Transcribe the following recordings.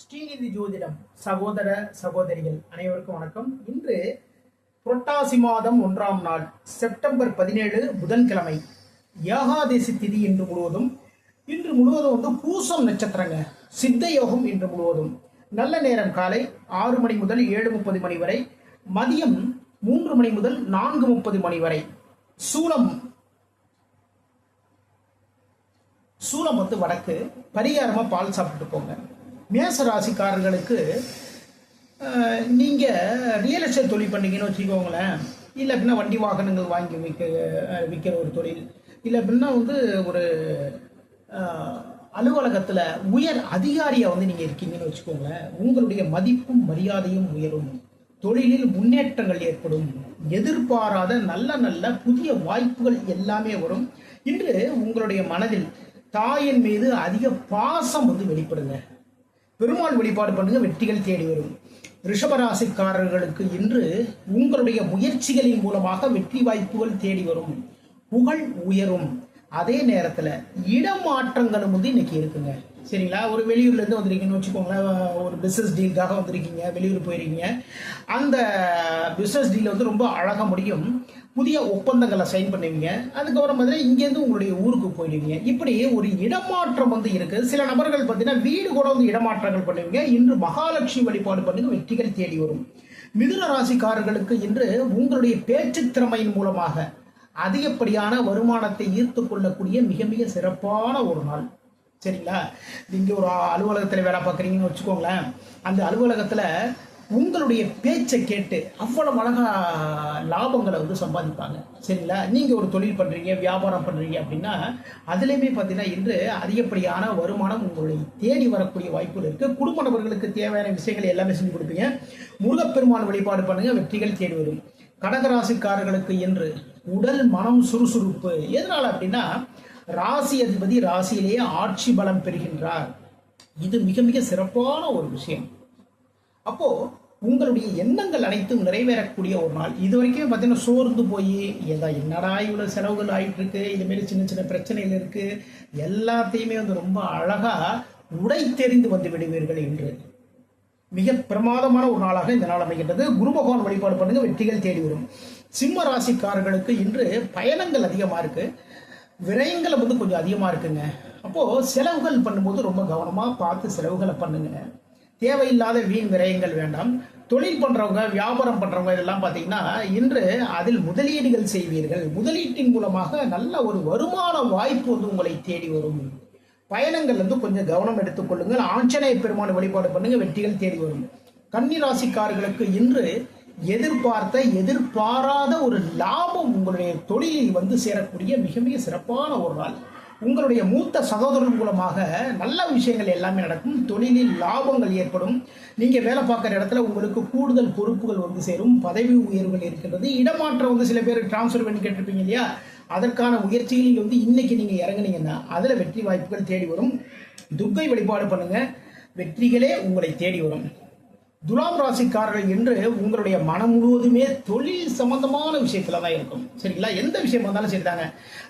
ஸ்ரீநிதி ஜோதிடம் சகோதர சகோதரிகள் அனைவருக்கும் வணக்கம். இன்று புரட்டாசி மாதம் ஒன்றாம் நாள் செப்டம்பர் பதினேழு புதன்கிழமை ஏகாதேசி திதி இன்று முழுவதும். இன்று முழுவதும் வந்து பூசம் நட்சத்திரங்க சித்த யோகம் இன்று முழுவதும். நல்ல நேரம் காலை ஆறு மணி முதல் ஏழு முப்பது மணி வரை மதியம் மூன்று மணி முதல் நான்கு முப்பது மணி வரை. சூலம் சூலம் வந்து வடக்கு பரிகாரமாக பால் சாப்பிட்டு போங்க. மேச ராசிக்காரர்களுக்கு நீங்கள் ரியல் எஸ்டேட் தொழில் பண்ணீங்கன்னு வச்சுக்கோங்களேன். இல்லை அப்படின்னா வண்டி வாகனங்கள் வாங்கி விற்க விற்கிற ஒரு தொழில். இல்லை அப்படின்னா வந்து ஒரு அலுவலகத்தில் உயர் அதிகாரியாக வந்து நீங்கள் இருக்கீங்கன்னு வச்சுக்கோங்களேன். உங்களுடைய மதிப்பும் மரியாதையும் உயரும். தொழிலில் முன்னேற்றங்கள் ஏற்படும். எதிர்பாராத நல்ல நல்ல புதிய வாய்ப்புகள் எல்லாமே வரும். இன்று உங்களுடைய மனதில் தாயின் மீது அதிக பாசம் வந்து வெளிப்படுங்க. பெருமாள் வழிபாடு பண்ணுங்க வெற்றிகள் தேடி வரும். ரிஷபராசிக்காரர்களுக்கு இன்று உங்களுடைய முயற்சிகளின் மூலமாக வெற்றி வாய்ப்புகள் தேடி வரும். புகழ் உயரும். அதே நேரத்தில் இடமாற்றங்களும் வந்து இன்னைக்கு இருக்குங்க. சரிங்களா? ஒரு வெளியூர்லேருந்து வந்திருக்கீங்கன்னு வச்சுக்கோங்களேன் ஒரு பிஸ்னஸ் டீலுக்காக வந்திருக்கீங்க வெளியூர் போயிருக்கீங்க. அந்த பிஸ்னஸ் டீல் வந்து ரொம்ப அழகாக முடியும். புதிய ஒப்பந்தங்களை சைன் பண்ணுவீங்க. அதுக்கப்புறம் பார்த்தீங்கன்னா இங்கேருந்து உங்களுடைய ஊருக்கு போயிடுவீங்க. இப்படி ஒரு இடமாற்றம் வந்து இருக்குது சில நபர்கள் பார்த்தீங்கன்னா வீடு கூட வந்து இடமாற்றங்கள் பண்ணுவீங்க. இன்று மகாலட்சுமி வழிபாடு பண்ணுங்க வெற்றிகள் தேடி வரும். மிதுன ராசிக்காரர்களுக்கு இன்று உங்களுடைய பேச்சு திறமையின் மூலமாக அதிகப்படியான வருமானத்தை ஈர்த்து கொள்ளக்கூடிய மிக மிக சிறப்பான ஒரு நாள். சரிங்களா? நீங்கள் ஒரு அலுவலகத்தில் வேலை பார்க்குறீங்கன்னு வச்சுக்கோங்களேன். அந்த அலுவலகத்தில் உங்களுடைய பேச்சை கேட்டு அவ்வளவு அழகா லாபங்களை வந்து சம்பாதிப்பாங்க. சரிங்களா? நீங்கள் ஒரு தொழில் பண்ணுறீங்க வியாபாரம் பண்ணுறீங்க அப்படின்னா அதுலேயுமே பார்த்தீங்கன்னா இன்று அதிகப்படியான வருமானம் உங்களை தேடி வரக்கூடிய வாய்ப்புகள் இருக்குது குடும்ப நபர்களுக்கு தேவையான விஷயங்களை எல்லாமே செஞ்சு கொடுப்பீங்க. முருகப்பெருமான் வழிபாடு பண்ணுங்கள் வெற்றிகள் தேடி வரும். கடகராசிக்காரர்களுக்கு என்று உடல் மனம் சுறுசுறுப்பு. எதனால் அப்படின்னா ராசி அதிபதி ராசியிலேயே ஆட்சி பலம் பெறுகின்றார். இது மிக மிக சிறப்பான ஒரு விஷயம். அப்போது உங்களுடைய எண்ணங்கள் அனைத்தும் நிறைவேறக்கூடிய ஒரு நாள். இது வரைக்கும் பார்த்தீங்கன்னா சோர்ந்து போய் எதா என்னடா இவ்வளோ செலவுகள் ஆகிட்டுருக்கு இதுமாரி சின்ன சின்ன பிரச்சனைகள் இருக்குது எல்லாத்தையுமே வந்து ரொம்ப அழகாக உடை தெரிந்து வந்து விடுவீர்கள் என்று மிக பிரமாதமான ஒரு நாளாக இந்த நாள் அமைகின்றது. குரு பகவான் வழிபாடு பண்ணுங்க வெற்றிகள் தேடி வரும். சிம்ம ராசிக்காரர்களுக்கு இன்று பயணங்கள் அதிகமாக இருக்குது விரயங்கள் வந்து கொஞ்சம் அதிகமாக இருக்குங்க. அப்போது செலவுகள் பண்ணும்போது ரொம்ப கவனமாக பார்த்து செலவுகளை பண்ணுங்க. தேவையில்லாத வீண் விரயங்கள் வேண்டாம். தொழில் பண்றவங்க வியாபாரம் பண்றவங்க இதெல்லாம் பார்த்தீங்கன்னா இன்று அதில் முதலீடுகள் செய்வீர்கள். முதலீட்டின் மூலமாக நல்ல ஒரு வருமான வாய்ப்பு வந்து உங்களை தேடி வரும். பயணங்கள் வந்து கொஞ்சம் கவனம் எடுத்துக்கொள்ளுங்கள் ஆஞ்சநேய பெருமான் வழிபாடு பண்ணுங்க வெற்றிகள் தேடி வரும். கன்னிராசிக்காரர்களுக்கு இன்று எதிர்பார்த்த எதிர்பாராத ஒரு லாபம் உங்களுடைய தொழிலில் வந்து சேரக்கூடிய மிக மிக சிறப்பான ஒரு நாள். உங்களுடைய மூத்த சகோதரர் மூலமாக நல்ல விஷயங்கள் எல்லாமே நடக்கும். தொழிலில் லாபங்கள் ஏற்படும். நீங்கள் வேலை பார்க்குற இடத்துல உங்களுக்கு கூடுதல் பொறுப்புகள் வந்து சேரும். பதவி உயர்வுகள் இருக்கின்றது. இடமாற்றம் வந்து சில பேர் டிரான்ஸ்ஃபர் பண்ணி கேட்டிருப்பீங்க இல்லையா? அதற்கான முயற்சிகளில் வந்து இன்றைக்கி நீங்கள் இறங்குனீங்கன்னா அதில் வெற்றி வாய்ப்புகள் தேடி வரும். துர்கை வழிபாடு பண்ணுங்கள் வெற்றிகளே உங்களை தேடி வரும். துலாம் ராசிக்காரர்கள் என்று உங்களுடைய மனம் முழுவதுமே தொழில் சம்பந்தமான விஷயத்துல தான் இருக்கும். சரிங்களா? எந்த விஷயம் வந்தாலும் சரிதாங்க.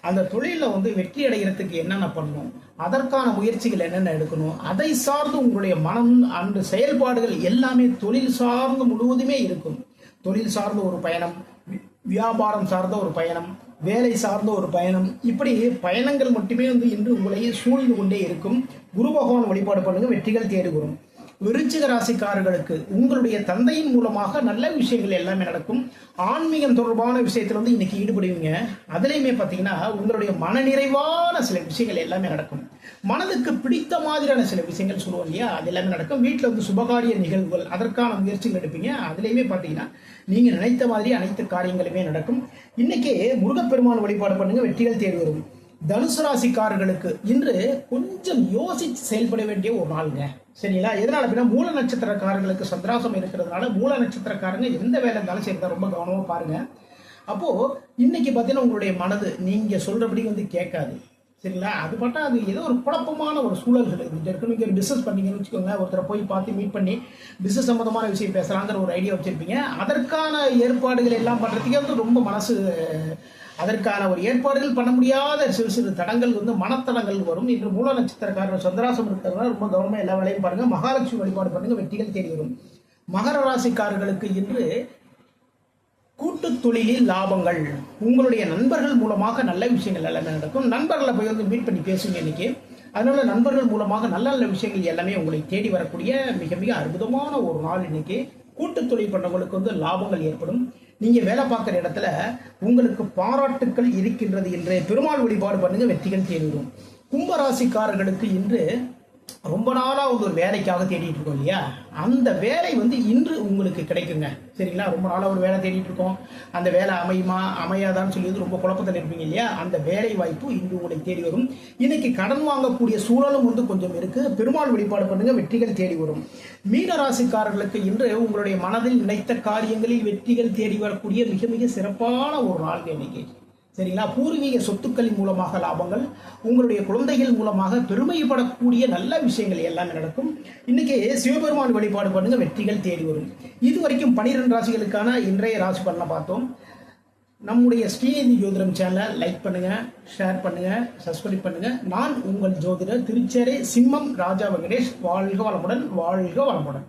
அந்த தொழிலில் வந்து வெற்றி அடைகிறதுக்கு என்னென்ன பண்ணணும்? அதற்கான முயற்சிகள் என்னென்ன எடுக்கணும்? அதை சார்ந்து உங்களுடைய மனம் அந்த செயல்பாடுகள் எல்லாமே தொழில் சார்ந்து முழுவதுமே இருக்கும். தொழில் சார்ந்த ஒரு பயணம் வியாபாரம் சார்ந்த ஒரு பயணம் வேலை சார்ந்த ஒரு பயணம் இப்படி பயணங்கள் மட்டுமே வந்து இன்று உங்களை சூழ்ந்து கொண்டே இருக்கும். குரு பகவான் வழிபாடு பண்ணுங்க வெற்றிகள் தேடுகிறோம். விருச்சிக ராசிக்காரர்களுக்கு உங்களுடைய தந்தையின் மூலமாக நல்ல விஷயங்கள் எல்லாமே நடக்கும். ஆன்மீகம் தொடர்பான விஷயத்தில் வந்து இன்னைக்கு ஈடுபடுவீங்க. அதுலேயுமே பார்த்தீங்கன்னா உங்களுடைய மனநிறைவான சில விஷயங்கள் எல்லாமே நடக்கும். மனதுக்கு பிடித்த மாதிரியான சில விஷயங்கள் சொல்லுவோம் இல்லையா? அது எல்லாமே நடக்கும். வீட்டில் வந்து சுபகாரிய நிகழ்வுகள் அதற்கான முயற்சிகள் எடுப்பீங்க. அதுலேயுமே பார்த்தீங்கன்னா நீங்கள் நினைத்த மாதிரி அனைத்து காரியங்களுமே நடக்கும். இன்னைக்கு முருகப்பெருமான் வழிபாடு பண்ணுங்க வெற்றிகள் தேடி வரும். தனுசு ராசிக்காரர்களுக்கு இன்று கொஞ்சம் யோசித்து செயல்பட வேண்டிய ஒரு நாளுங்க. சரிங்களா? எதனால அப்படின்னா மூல நட்சத்திரக்காரர்களுக்கு சந்திராசம் இருக்கிறதுனால மூல நட்சத்திரக்காரங்க எந்த வேலை இருந்தாலும் சரி ரொம்ப கவனமாக பாருங்க. அப்போ இன்னைக்கு பார்த்தீங்கன்னா உங்களுடைய மனது நீங்க சொல்றபடி வந்து கேட்காது. சரிங்களா? அது பார்த்தா அது ஏதோ ஒரு குழப்பமான ஒரு சூழல்கள் இருந்துட்டு இருக்கு நீங்கள் ஒரு பிஸ்னஸ் பண்ணீங்கன்னு வச்சுக்கோங்க ஒருத்தரை போய் பார்த்து மீட் பண்ணி பிஸ்னஸ் சம்மந்தமான விஷயம் பேசலாங்கிற ஒரு ஐடியா வச்சுருப்பீங்க. அதற்கான ஏற்பாடுகள் எல்லாம் பண்ணுறதுக்கே வந்து ரொம்ப மனசு அதற்கான ஒரு ஏற்பாடுகள் பண்ண முடியாத சிறு சிறு தடங்கள் வந்து மனத்தடங்கள் வரும். இன்று மூல நட்சத்திரக்காரர் சந்திராசம் இருக்கிறதுனால ரொம்ப கவனமாக எல்லா வேலையும் பாருங்க. மகாலட்சுமி வழிபாடு பண்ணுங்க வெற்றிகள் தேடி வரும். மகர ராசிக்காரர்களுக்கு இன்று கூட்டு தொழிலில் லாபங்கள். உங்களுடைய நண்பர்கள் மூலமாக நல்ல விஷயங்கள் எல்லாமே நடக்கும். நண்பர்களை போய் வந்து மீட் பண்ணி பேசுங்க இன்னைக்கு. அதனால நண்பர்கள் மூலமாக நல்ல நல்ல விஷயங்கள் எல்லாமே உங்களை தேடி வரக்கூடிய மிக மிக அற்புதமான ஒரு நாள் இன்னைக்கு. கூட்டு தொழில் பண்ணவங்களுக்கு வந்து லாபங்கள் ஏற்படும். நீங்கள் வேலை பார்க்குற இடத்துல உங்களுக்கு பாராட்டுக்கள் இருக்கின்றது என்று பெருமாள் வழிபாடு பண்ணுங்கள் வெற்றிகள் தேடிவிடும். கும்பராசிக்காரர்களுக்கு இன்று ரொம்ப நாளாக ஒரு வேலைக்காக தேடிட்டு இருக்கோம் இல்லையா? அந்த வேலை வந்து இன்று உங்களுக்கு கிடைக்குங்க. சரிங்களா? ரொம்ப நாளாக ஒரு வேலை தேடிட்டு இருக்கோம். அந்த வேலை அமையுமா? அமையாதான்னு சொல்லி வந்து ரொம்ப குழப்பத்தில் இருப்பீங்க இல்லையா? அந்த வேலை வாய்ப்பு இன்று உங்களை தேடி வரும். இன்னைக்கு கடன் வாங்கக்கூடிய சூழலும் வந்து கொஞ்சம் இருக்கு. பெருமாள் வழிபாடு பண்ணுங்க வெற்றிகள் தேடி வரும். மீனராசிக்காரர்களுக்கு இன்று உங்களுடைய மனதில் நினைத்த காரியங்களில் வெற்றிகள் தேடி வரக்கூடிய மிக மிக சிறப்பான ஒரு நாள் இன்னைக்கு. சரிங்களா? பூர்வீக சொத்துக்களின் மூலமாக லாபங்கள் உங்களுடைய குழந்தைகள் மூலமாக பெருமைப்படக்கூடிய நல்ல விஷயங்கள் எல்லாமே நடக்கும். இன்னைக்கு சிவபெருமான் வழிபாடு பண்ணுங்க வெற்றிகள் தேடி வரும். இது வரைக்கும் பனிரெண்டு ராசிகளுக்கான இன்றைய ராசி பலனை பார்த்தோம். நம்முடைய ஸ்ரீநிதி ஜோதிடம் சேனலை லைக் பண்ணுங்க ஷேர் பண்ணுங்க சப்ஸ்கிரைப் பண்ணுங்க. நான் உங்கள் ஜோதிடர் திருச்சேரி சிம்மம் ராஜா வெங்கடேஷ். வாழ்க வளமுடன் வாழ்க வளமுடன்.